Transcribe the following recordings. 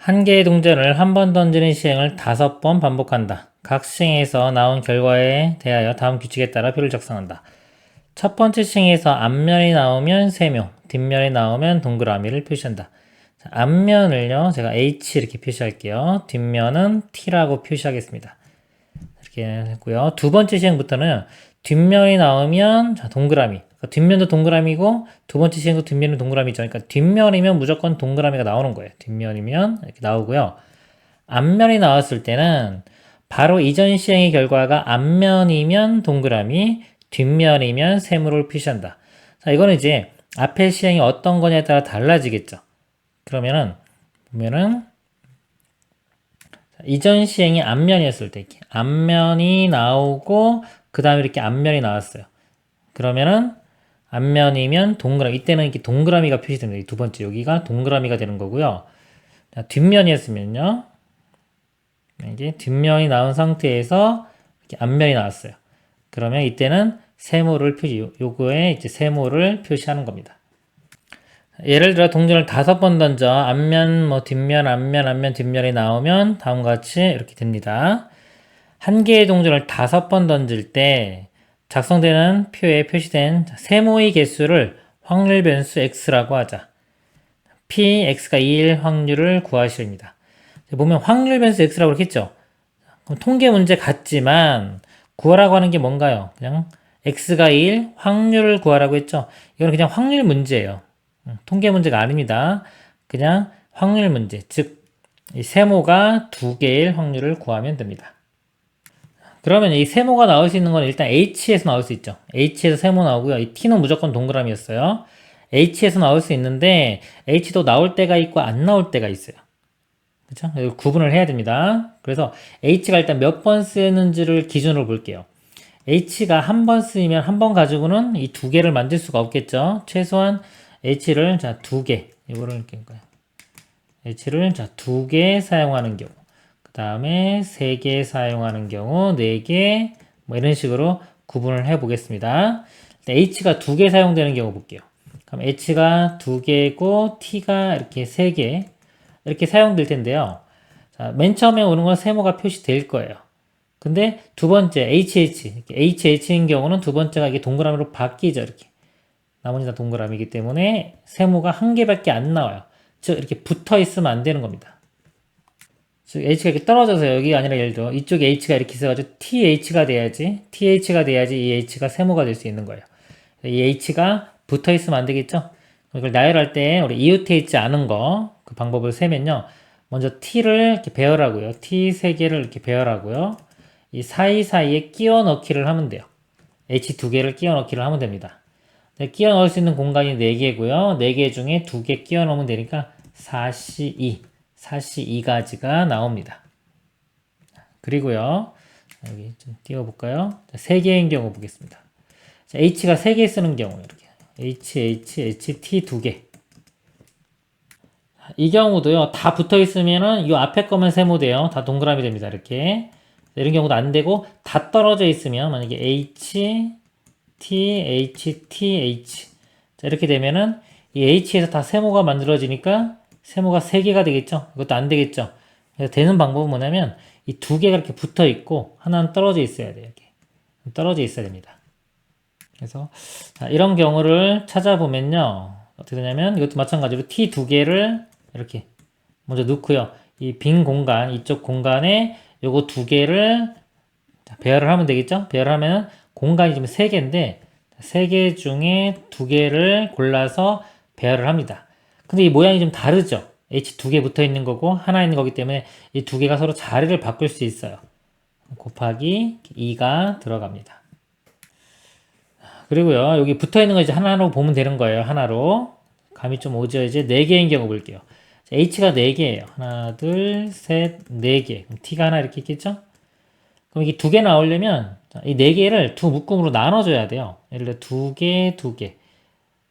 한 개의 동전을 한 번 던지는 시행을 다섯 번 반복한다. 각 시행에서 나온 결과에 대하여 다음 규칙에 따라 표를 작성한다. 첫 번째 시행에서 앞면이 나오면 세모, 뒷면이 나오면 동그라미를 표시한다. 자, 앞면을요, 제가 H 이렇게 표시할게요. 뒷면은 T라고 표시하겠습니다. 이렇게 했고요. 두 번째 시행부터는 뒷면이 나오면 자, 동그라미. 뒷면도 동그라미고 두 번째 시행도 뒷면이 동그라미죠. 그러니까 뒷면이면 무조건 동그라미가 나오는 거예요. 뒷면이면 이렇게 나오고요. 앞면이 나왔을 때는 바로 이전 시행의 결과가 앞면이면 동그라미, 뒷면이면 세모를 표시한다. 자, 이거는 이제 앞에 시행이 어떤 거냐에 따라 달라지겠죠. 그러면은 보면은 이전 시행이 앞면이었을 때 이렇게 앞면이 나오고 그 다음에 이렇게 앞면이 나왔어요. 그러면은 앞면이면 동그라미 이때는 이렇게 동그라미가 표시됩니다. 이두 번째 여기가 동그라미가 되는 거고요. 자, 뒷면이었으면요. 이게 뒷면이 나온 상태에서 앞면이 나왔어요. 그러면 이때는 세모를 표시, 요- 요거에 이제 세모를 표시하는 겁니다. 예를 들어 동전을 다섯 번 던져 앞면 뭐 뒷면 앞면 앞면 뒷면이 나오면 다음과 같이 이렇게 됩니다. 한 개의 동전을 다섯 번 던질 때 작성되는 표에 표시된 세모의 개수를 확률 변수 x라고 하자. p x가 2일 확률을 구하시옵니다. 보면 확률 변수 x라고 그랬겠죠. 그럼 통계 문제 같지만 구하라고 하는 게 뭔가요? 그냥 x가 2일 확률을 구하라고 했죠. 이거는 그냥 확률 문제예요. 음, 통계 문제가 아닙니다. 그냥 확률 문제, 즉, 이 세모가 두 개일 확률을 구하면 됩니다. 그러면 이 세모가 나올 수 있는 건 일단 H에서 나올 수 있죠. H에서 세모 나오고요. 이 T는 무조건 동그라미였어요. H에서 나올 수 있는데 H도 나올 때가 있고 안 나올 때가 있어요. 그렇죠? 이걸 구분을 해야 됩니다. 그래서 H가 일단 몇 번 쓰는지를 기준으로 볼게요. H가 한 번 쓰이면 한 번 가지고는 이 두 개를 만들 수가 없겠죠. 최소한 H를 자 두 개, 이거를 할까요? H를 자 두 개 사용하는 경우, 그 다음에 세 개 사용하는 경우, 네 개, 뭐 이런 식으로 구분을 해 보겠습니다. H가 두 개 사용되는 경우 볼게요. 그럼 H가 두 개고 T가 이렇게 세 개, 이렇게 사용될 텐데요. 자, 맨 처음에 오는 건 세모가 표시될 거예요. 근데 두 번째 HH, HH인 경우는 두 번째가 이게 동그라미로 바뀌죠, 이렇게. 나머지 다 동그라미이기 때문에 세모가 한 개밖에 안 나와요. 즉 이렇게 붙어 있으면 안 되는 겁니다. 즉 h가 이렇게 떨어져서 여기가 아니라 예를 들어 이쪽에 h가 이렇게 있어가지고 th가 돼야지 th가 돼야지 이 h가 세모가 될 수 있는 거예요. 이 h가 붙어 있으면 안 되겠죠? 이걸 나열할 때 우리 이웃해 있지 않은 거 그 방법을 세면요. 먼저 t를 이렇게 배열하고요. t 세 개를 이렇게 배열하고요. 이 사이사이에 끼워 넣기를 하면 돼요. h 두 개를 끼워 넣기를 하면 됩니다. 네, 끼워 넣을 수 있는 공간이 4개고요. 4개 중에 2개 끼워 넣으면 되니까 4C2, 4C2가지가 나옵니다. 그리고요. 여기 좀 띄워볼까요? 3개인 경우 보겠습니다. 자, H가 3개 쓰는 경우 이렇게 H, H, H, T 2개. 이 경우도요. 다 붙어 있으면은 이 앞에 거면 세모 돼요. 다 동그라미 됩니다. 이렇게. 이런 경우도 안 되고 다 떨어져 있으면 만약에 H, T, H, T, H. 자, 이렇게 되면은 이 H에서 다 세모가 만들어지니까 세모가 3개가 되겠죠? 이것도 안 되겠죠? 그래서 되는 방법은 뭐냐면 이 두 개가 이렇게 붙어 있고 하나는 떨어져 있어야 돼요. 이렇게. 떨어져 있어야 됩니다. 그래서 자, 이런 경우를 찾아보면요. 어떻게 되냐면 이것도 마찬가지로 T 두 개를 이렇게 먼저 넣고요. 이 빈 공간, 이쪽 공간에 요거 두 개를 자, 배열을 하면 되겠죠? 배열을 하면 공간이 지금 세 개인데 세 개 중에 두 개를 골라서 배열을 합니다. 근데 이 모양이 좀 다르죠? H 두 개 붙어 있는 거고 하나 있는 거기 때문에 이 두 개가 서로 자리를 바꿀 수 있어요. 곱하기 2가 들어갑니다. 그리고요, 여기 붙어 있는 거 이제 하나로 보면 되는 거예요. 하나로. 감이 좀 오죠? 이제 네 개인 경우 볼게요. 자, H가 네 개예요. 하나, 둘, 셋, 네 개. 그럼 T가 하나 이렇게 있겠죠? 그럼 이게 두 개 나오려면 이네 개를 두 묶음으로 나눠줘야 돼요. 예를 들어 두 개, 두 개.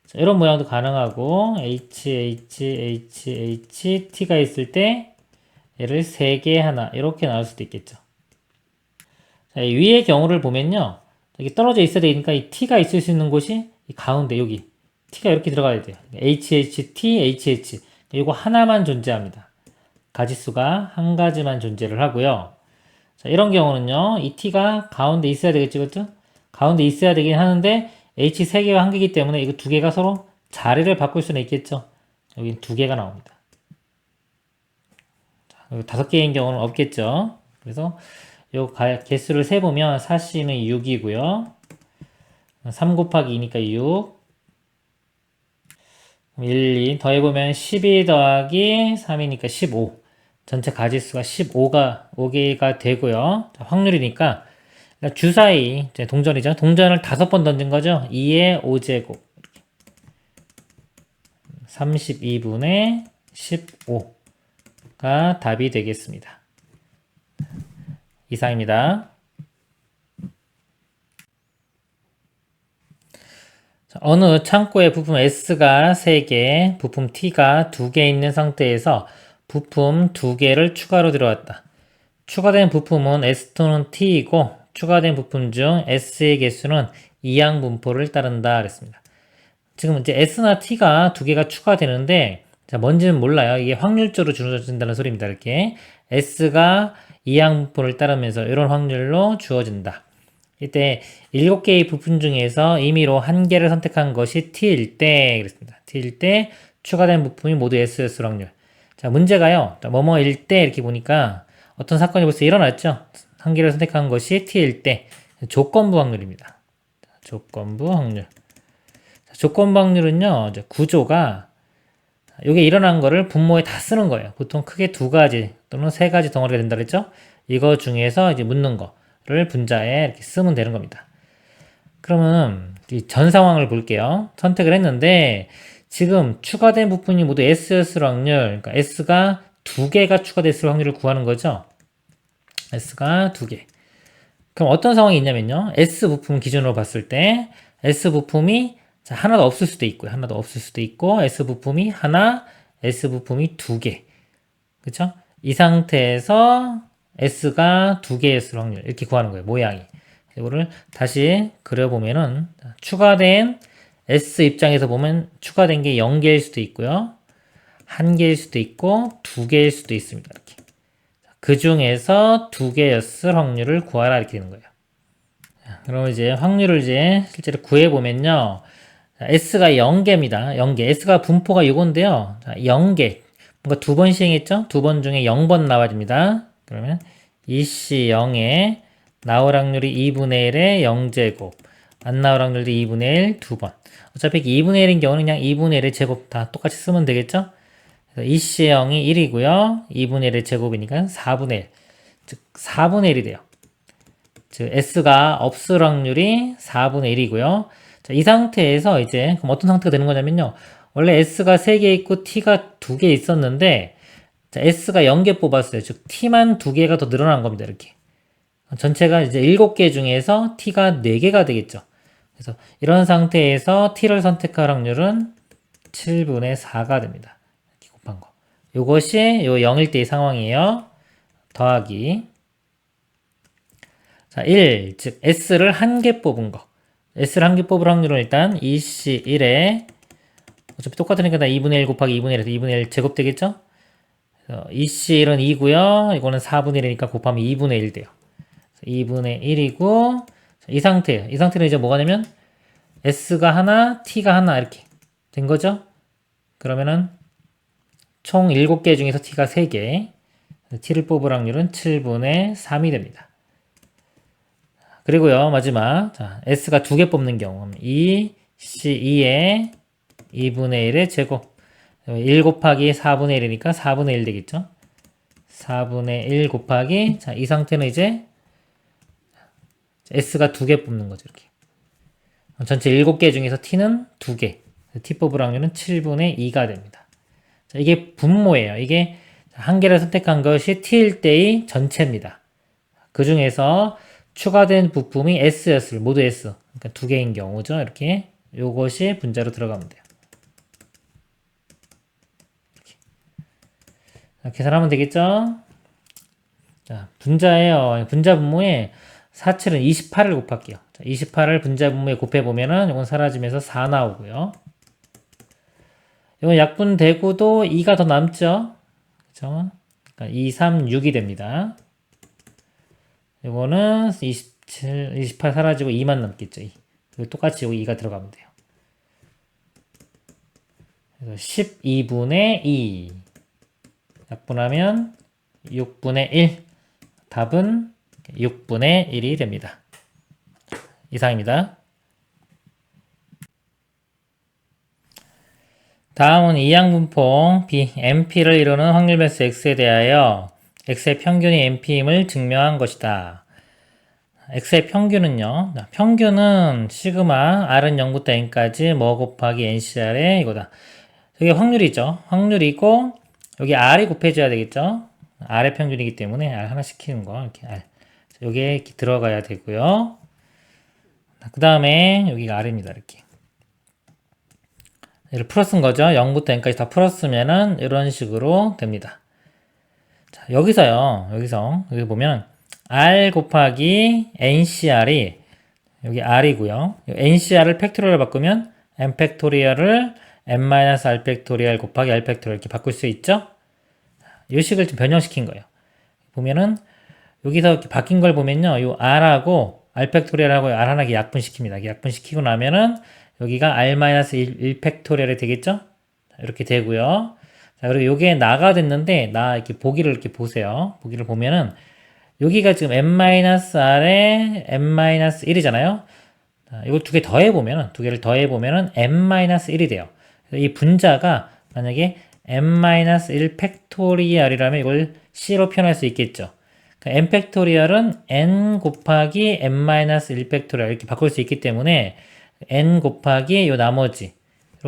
자, 이런 모양도 가능하고 H, H, H, H, T가 있을 때 얘를 세개 하나 이렇게 나올 수도 있겠죠. 자, 이 위의 경우를 보면요. 여기 떨어져 있어야 되니까 이 T가 있을 수 있는 곳이 이 가운데 여기 T가 이렇게 들어가야 돼요. H, H, T, H, H. 이거 하나만 존재합니다. 가지수가 한 가지만 존재를 하고요. 자, 이런 경우는요, 이 t가 가운데 있어야 되겠죠, 그죠? 가운데 있어야 되긴 하는데, h 세 개와 한 개이기 때문에 이거 두 개가 서로 자리를 바꿀 수는 있겠죠. 여기 두 개가 나옵니다. 다섯 개인 경우는 없겠죠. 그래서 요 가- 개수를 세보면 4c는 6이고요. 3 곱하기 2니까 6. 1, 2 더해보면 12 더하기 3이니까 15. 전체 가지수가 15가 5개가 되고요. 자, 확률이니까 그러니까 주사위 이제 동전이죠. 동전을 다섯 번 던진 거죠. 2의 5제곱 32분의 15가 답이 되겠습니다. 이상입니다. 자, 어느 창고에 부품 S가 3개, 부품 T가 2개 있는 상태에서 부품 2개를 추가로 들어왔다. 추가된 부품은 S 또는 T이고 추가된 부품 중 S의 개수는 이항 분포를 따른다 그랬습니다. 지금 이제 S나 T가 두 개가 추가되는데 자, 뭔지는 몰라요. 이게 확률적으로 주어진다는 소리입니다. 이렇게 S가 이항 분포를 따르면서 이런 확률로 주어진다. 이때 7개의 부품 중에서 임의로 한 개를 선택한 것이 T일 때 그랬습니다. T일 때 추가된 부품이 모두 S였을 확률. 자, 문제가요. 자, 뭐뭐일 때 이렇게 보니까 어떤 사건이 벌써 일어났죠. 한 개를 선택한 것이 T일 때 조건부 확률입니다. 자, 조건부 확률. 자, 조건부 확률은요. 구조가 이게 일어난 거를 분모에 다 쓰는 거예요. 보통 크게 두 가지 또는 세 가지 덩어리가 된다 그랬죠. 이거 중에서 이제 묻는 거를 분자에 이렇게 쓰면 되는 겁니다. 그러면 이전 상황을 볼게요. 선택을 했는데 지금 추가된 부품이 모두 S였을 확률, 그러니까 S가 두 개가 추가됐을 확률을 구하는 거죠. S가 두 개. 그럼 어떤 상황이 있냐면요. S 부품 기준으로 봤을 때 S 부품이 자, 하나도 없을 수도 있고요. 하나도 없을 수도 있고 S 부품이 하나, S 부품이 두 개. 그렇죠? 이 상태에서 S가 두 개였을 확률 이렇게 구하는 거예요. 모양이. 이거를 다시 그려보면은 추가된 S 입장에서 보면 추가된 게 0개일 수도 있고요. 한 개일 수도 있고 두 개일 수도 있습니다. 이렇게. 그 중에서 두 개였을 확률을 구하라 이렇게 되는 거예요. 자, 그럼 이제 확률을 이제 실제로 구해 보면요. S가 0개입니다. 0개. S가 분포가 이건데요. 자, 0개. 뭔가 두 번 시행했죠? 두 번 중에 0번 나와집니다. 그러면 2C0에 나올 확률이 2분의 1의 0제곱. 안 나올 확률도 2분의 1 두 번. 어차피 2분의 1인 경우는 그냥 2분의 1의 제곱 다 똑같이 쓰면 되겠죠? 그래서 2C0이 1이고요. 2분의 1의 제곱이니까 4분의 1. 즉, 4분의 1이 돼요. 즉, S가 없을 확률이 4분의 1이고요. 자, 이 상태에서 이제, 그럼 어떤 상태가 되는 거냐면요. 원래 S가 3개 있고 T가 2개 있었는데, 자, S가 0개 뽑았어요. 즉, T만 2개가 더 늘어난 겁니다. 이렇게. 전체가 이제 7개 중에서 T가 4개가 되겠죠. 그래서 이런 상태에서 T를 선택할 확률은 7분의 4가 됩니다. 요것이 요 0일 때의 상황이에요. 더하기. 자, 1, 즉 S를 한 개 뽑은 거. S를 한 개 뽑을 확률은 일단 2C1에 어차피 똑같으니까 다 2분의 1 곱하기 2분의 1에서 2분의 1 제곱 되겠죠? 그래서 2C1은 2고요. 이거는 4분의 1이니까 곱하면 2분의 1 돼요. 2분의 1이고 이 상태예요. 이 상태는 이제 뭐가 되면 S가 하나, T가 하나 이렇게 된 거죠. 그러면은 총 7개 중에서 T가 3개. T를 뽑을 확률은 7분의 3이 됩니다. 그리고요, 마지막. 자, S가 두개 뽑는 경우. 2, C2에 2분의 1의 제곱. 1 곱하기 4분의 1이니까 4분의 1 되겠죠. 4분의 1 곱하기, 자, 이 상태는 이제 S가 두개 뽑는 거죠, 이렇게. 전체 7개 중에서 T는 두 개. T 뽑을 확률은 7분의 2가 됩니다. 자, 이게 분모예요. 이게 한 개를 선택한 것이 T일 때의 전체입니다. 그 중에서 추가된 부품이 S였을, 모두 S. 그러니까 두 개인 경우죠. 이렇게. 요것이 분자로 들어가면 돼요. 이렇게. 자, 계산하면 되겠죠? 자, 분자예요. 분자 분모에 4칠은 28을 곱할게요. 자, 28을 분자 분모에 곱해보면은 이건 사라지면서 4 나오고요. 이건 약분 되고도 2가 더 남죠. 그죠? 그러니까 2, 3, 6이 됩니다. 이거는 27, 28 사라지고 2만 남겠죠. 2. 그리고 똑같이 여기 2가 들어가면 돼요. 그래서 12분의 2 약분하면 6분의 1 답은 6분의 1이 됩니다. 이상입니다. 다음은 이항분포 B, MP를 이루는 확률 배수 X에 대하여 X의 평균이 MP임을 증명한 것이다. X의 평균은요. 자, 평균은 시그마 R은 0부터 N까지 뭐 곱하기 NCR의 이거다. 이게 확률이죠. 확률이고 여기 R이 곱해져야 되겠죠. R의 평균이기 때문에 R 하나 시키는 거 이렇게 R. 여기에 들어가야 되고요. 그 다음에 여기가 R입니다. 이렇게. 얘를 풀어쓴 거죠. 0부터 n까지 다 풀었으면은 이런 식으로 됩니다. 자, 여기서요. 여기서 여기 보면 r 곱하기 ncr이 여기 r이고요. ncr을 팩토리얼로 바꾸면 n 팩토리얼을 n-r 팩토리얼 곱하기 r 팩토리얼 이렇게 바꿀 수 있죠? 이 식을 좀 변형시킨 거예요. 보면은 여기서 이렇게 바뀐 걸 보면요. 이 r하고 r 팩토리얼하고 r 하나 약분시킵니다. 약분시키고 나면은 여기가 r-1 1 팩토리얼이 되겠죠? 이렇게 되고요. 자, 그리고 요게 나가 됐는데 나 이렇게 보기를 이렇게 보세요. 보기를 보면은 여기가 지금 n-r에 n-1이잖아요. 이거 두개 더해 보면은 두 개를 더해 보면은 n-1이 돼요. 이 분자가 만약에 n-1 팩토리얼이라면 이걸 c로 표현할 수 있겠죠. 그러니까 n 팩토리얼은 n 곱하기 n-1 팩토리얼 이렇게 바꿀 수 있기 때문에 n 곱하기 요 나머지로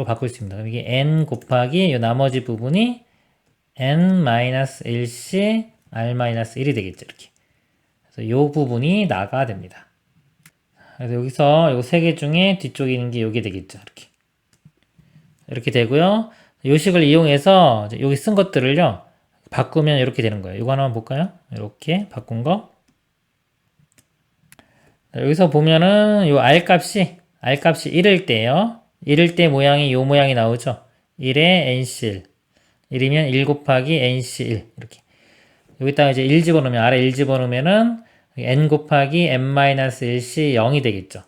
바꿀 수 있습니다. 이게 n 곱하기 요 나머지 부분이 n-1c r-1이 되겠죠. 이렇게. 그래서 요 부분이 나가 됩니다. 그래서 여기서 요 세 개 중에 뒤쪽에 있는 게 요게 되겠죠. 이렇게. 이렇게 되고요. 요 식을 이용해서 여기 쓴 것들을요. 바꾸면 이렇게 되는 거예요. 이거 하나만 볼까요? 이렇게 바꾼 거. 여기서 보면은 요 r 값이 r 값이 1일 때요. 1일 때 모양이 요 모양이 나오죠. 1에 nc1. 1이면 1 곱하기 nc1 이렇게. 여기다가 이제 1 집어넣으면 아래 1 집어넣으면은 n 곱하기 n-1c 0이 되겠죠.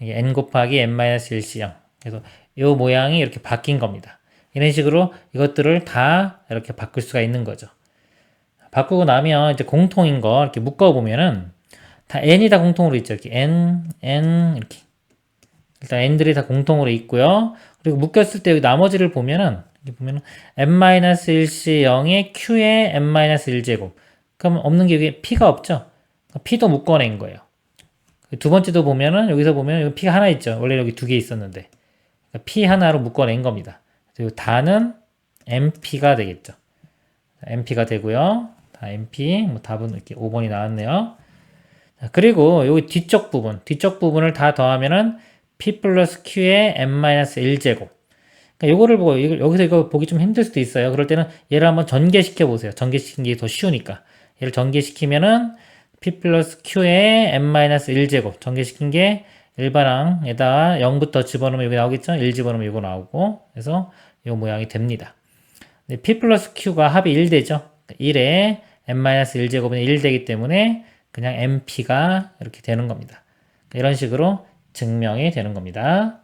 n 곱하기 n-1c 0. 그래서 요 모양이 이렇게 바뀐 겁니다. 이런 식으로 이것들을 다 이렇게 바꿀 수가 있는 거죠. 바꾸고 나면 이제 공통인 거 이렇게 묶어 보면은 다 n이 다 공통으로 있죠. 이렇게 n, n 이렇게 일단 n들이 다 공통으로 있고요. 그리고 묶였을 때 여기 나머지를 보면은 여기 보면은 n-1c 0에 q에 n-1제곱. 그럼 없는 게 여기 p가 없죠. p도 묶어낸 거예요. 두 번째도 보면은 여기서 보면 여기 p가 하나 있죠. 원래 여기 두 개 있었는데 p 하나로 묶어낸 겁니다. 그리고 다는 mp가 되겠죠. mp가 되고요. 다 mp 뭐 답은 이렇게 5번이 나왔네요. 그리고 여기 뒤쪽 부분, 뒤쪽 부분을 다 더하면은 p 플러스 q의 n-1제곱. 그러니까 요거를 보고 여기서 이거 보기 좀 힘들 수도 있어요. 그럴 때는 얘를 한번 전개시켜 보세요. 전개시키는 게 더 쉬우니까. 얘를 전개시키면은 p 플러스 q의 n-1제곱 전개시킨 게 일반항에다가 0부터 집어넣으면 여기 나오겠죠? 1 집어넣으면 이거 나오고 그래서 이 모양이 됩니다. p 플러스 q가 합이 1 되죠? 1에 n-1제곱은 1 되기 때문에 그냥 mp가 이렇게 되는 겁니다. 이런 식으로 증명이 되는 겁니다.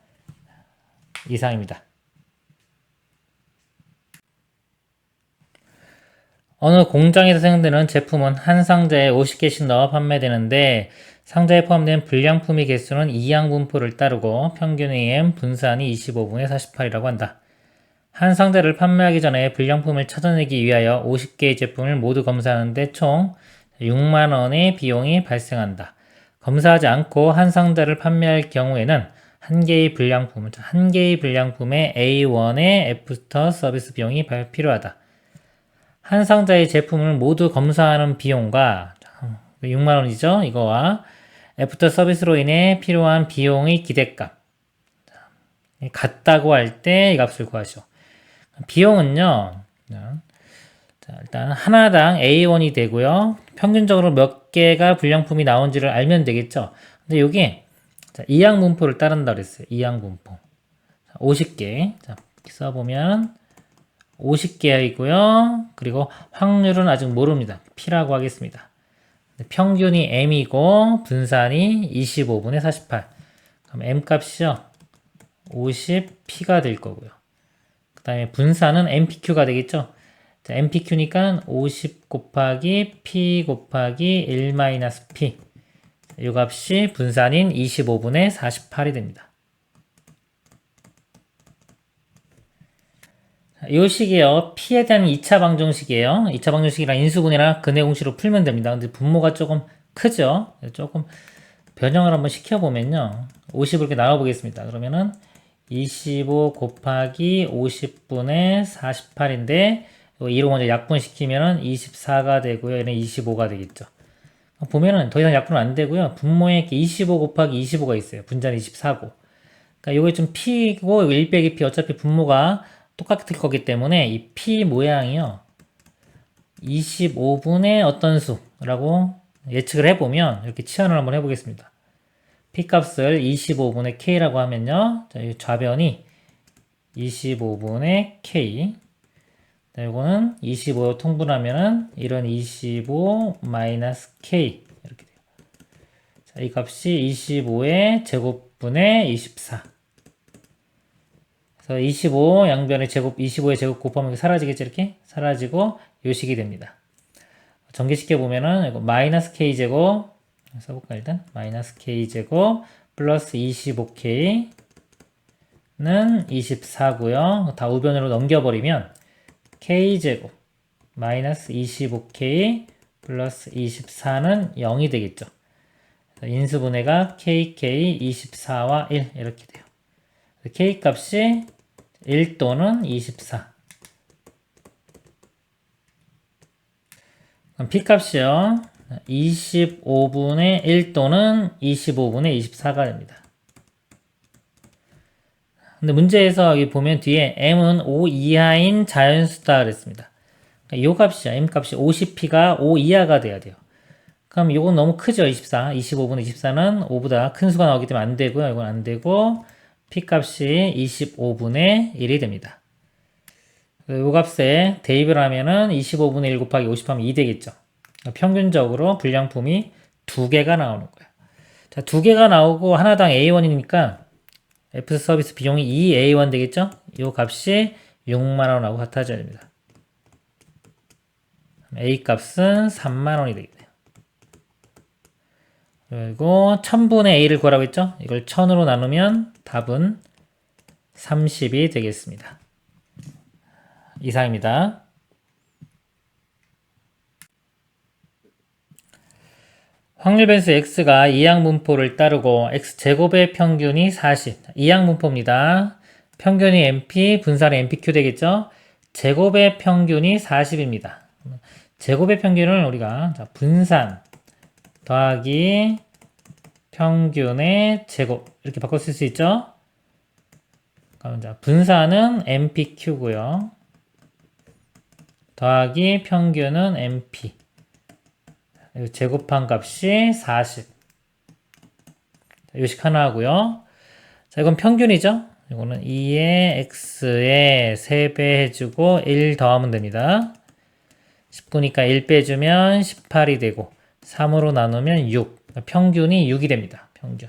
이상입니다. 어느 공장에서 생산되는 제품은 한 상자에 50개씩 넣어 판매되는데 상자에 포함된 불량품의 개수는 이항분포를 따르고 평균 EM 분산이 25분의 48이라고 한다. 한 상자를 판매하기 전에 불량품을 찾아내기 위하여 50개의 제품을 모두 검사하는데 총 6만원의 비용이 발생한다. 검사하지 않고 한 상자를 판매할 경우에는 한 개의 불량품, 한 개의 불량품의 A1의 애프터 서비스 비용이 필요하다. 한 상자의 제품을 모두 검사하는 비용과 6만 원이죠. 이거와 애프터 서비스로 인해 필요한 비용의 기대값. 같다고 할 때 이 값을 구하시오. 비용은요. 자, 일단 하나당 A1이 되고요. 평균적으로 몇 개가 불량품이 나온지를 알면 되겠죠. 근데 여기 이항 분포를 따른다 그랬어요. 이항 분포. 50개. 자, 써보면 50개이고요. 그리고 확률은 아직 모릅니다. P라고 하겠습니다. 평균이 M이고 분산이 25분의 48. 그럼 M 값이요. 50P가 될 거고요. 그 다음에 분산은 MPQ가 되겠죠. 자, MPQ니까 50 곱하기 P 곱하기 1-P. 이 값이 분산인 25분의 48이 됩니다. 이 식이에요. P에 대한 2차 방정식이에요. 2차 방정식이랑 인수분해나 근해 공식으로 풀면 됩니다. 근데 분모가 조금 크죠? 조금 변형을 한번 시켜보면요. 50을 이렇게 나눠보겠습니다. 그러면은 25 곱하기 50분의 48인데 2로 먼저 약분시키면은 24가 되고요. 얘는 25가 되겠죠. 보면은 더 이상 약분은 안 되고요. 분모에 25 곱하기 25가 있어요. 분자는 24고. 그러니까 요게 좀 P고 1 빼기 P 어차피 분모가 똑같을 거기 때문에 이 P 모양이요. 25분의 어떤 수라고 예측을 해보면 이렇게 치환을 한번 해보겠습니다. P 값을 25분의 K라고 하면요. 좌변이 25분의 K. 자, 이거는 25로 통분하면은 이런 25 마이너스 K 이렇게 돼요. 자, 이 값이 25의 제곱분의 24. 그래서 25 양변의 제곱 25의 제곱 곱하면 사라지겠죠 이렇게 사라지고 요식이 됩니다. 전개시켜 보면은 이거 마이너스 k 제곱 써볼까 일단 마이너스 k 제곱 플러스 25k는 24고요. 다 우변으로 넘겨버리면 k 제곱 마이너스 25k 플러스 24는 0이 되겠죠. 인수분해가 kk 24와 1 이렇게 돼요. k 값이 1 또는 24. 그럼 p 값이요. 25분의 1 또는 25분의 24가 됩니다. 근데 문제에서 여기 보면 뒤에 m은 5 이하인 자연수다 그랬습니다. 그러니까 요 값이죠. m 값이 50p가 5 이하가 돼야 돼요. 그럼 이건 너무 크죠. 24. 25분의 24는 5보다 큰 수가 나오기 때문에 안 되고요. 이건 안 되고 P값이 25분의 1이 됩니다. 이 값에 대입을 하면은 25분의 1 곱하기 50 하면 2 되겠죠. 평균적으로 불량품이 두 개가 나오는 거예요. 자, 두 개가 나오고 하나당 A1이니까 F 서비스 비용이 2A1 되겠죠? 이 값이 6만원하고 같아져야 됩니다. A 값은 3만원이 되겠네요. 그리고 1000분의 A를 구하라고 했죠? 이걸 1000으로 나누면 답은 30이 되겠습니다. 이상입니다. 확률 변수 x가 이항분포를 따르고 x제곱의 평균이 40. 이항분포입니다. 평균이 mp, 분산이 mpq 되겠죠? 제곱의 평균이 40입니다. 제곱의 평균을 우리가 분산 더하기 평균의 제곱 이렇게 바꿔 쓸 수 있죠? 그럼 자 분산은 MPQ고요. 더하기 평균은 MP. 제곱한 값이 40. 요식 하나 하고요. 자, 이건 평균이죠? 이거는 2의 x에 3배 해주고 1 더하면 됩니다. 10분이니까 1 빼주면 18이 되고 3으로 나누면 6. 평균이 6이 됩니다. 평균.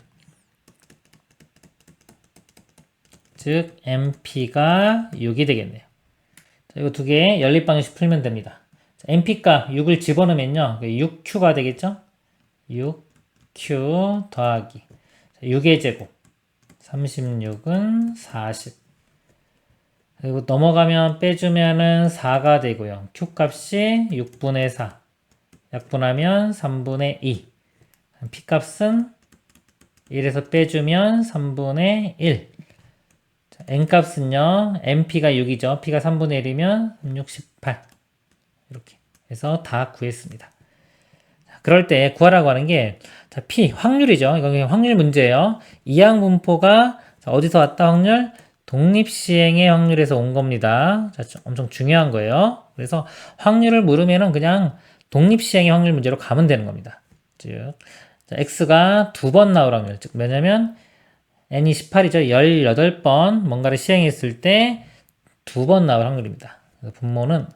즉 MP가 6이 되겠네요. 자, 이거 두 개 연립 방식 풀면 됩니다. 자, MP가 6을 집어넣으면요. 6Q가 되겠죠? 6Q 더하기. 자, 6의 제곱. 36은 40 그리고 넘어가면 빼주면은 4가 되고요. Q 값이 6분의 4 약분하면 3분의 2 P값은 1에서 빼주면 3분의 1 자, N값은요. MP가 6이죠. P가 3분의 1이면 68 이렇게 해서 다 구했습니다. 자, 그럴 때 구하라고 하는 게 자, P 확률이죠. 이거 그냥 확률 문제예요. 이항 분포가 어디서 왔다 확률? 독립 시행의 확률에서 온 겁니다. 자, 엄청 중요한 거예요. 그래서 확률을 물으면은 그냥 독립 시행의 확률 문제로 가면 되는 겁니다. 즉 자, x가 두 번 나올 확률. 즉, 뭐냐면, n이 18이죠. 18번 뭔가를 시행했을 때 두 번 나올 확률입니다. 분모는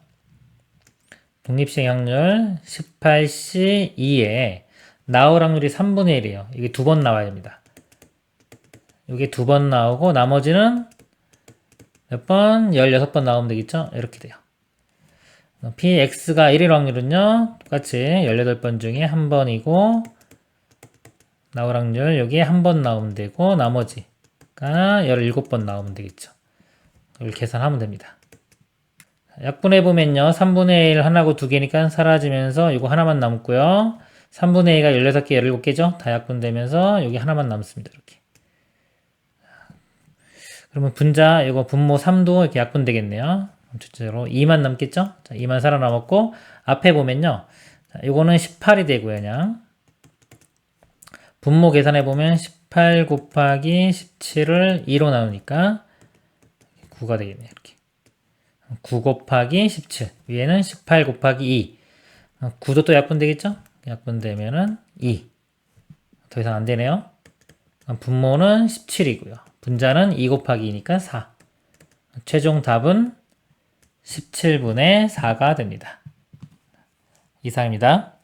독립식 확률 18C 2에 나올 확률이 3분의 1이에요. 이게 두 번 나와야 됩니다. 이게 두 번 나오고 나머지는 몇 번? 16번 나오면 되겠죠? 이렇게 돼요. px가 1일 확률은요. 똑같이 18번 중에 한 번이고 나올 확률 여기에 한 번 나오면 되고 나머지가 17번 나오면 되겠죠. 이걸 계산하면 됩니다. 약분해 보면요. 3분의 1 하나고 두 개니까 사라지면서 이거 하나만 남고요. 3분의 2가 16개, 17개죠. 다 약분되면서 여기 하나만 남습니다. 이렇게. 그러면 분자 이거 분모 3도 이렇게 약분되겠네요. 전체적으로 2만 남겠죠? 자, 2만 살아남았고 앞에 보면요. 자, 이거는 18이 되고요, 그냥. 분모 계산해 보면 18 곱하기 17을 2로 나누니까 9가 되겠네요, 이렇게. 9 곱하기 17. 위에는 18 곱하기 2. 9도 또 약분되겠죠? 약분되면은 2. 더 이상 안 되네요. 분모는 17이고요. 분자는 2 곱하기 2니까 4. 최종 답은 17분의 4가 됩니다. 이상입니다.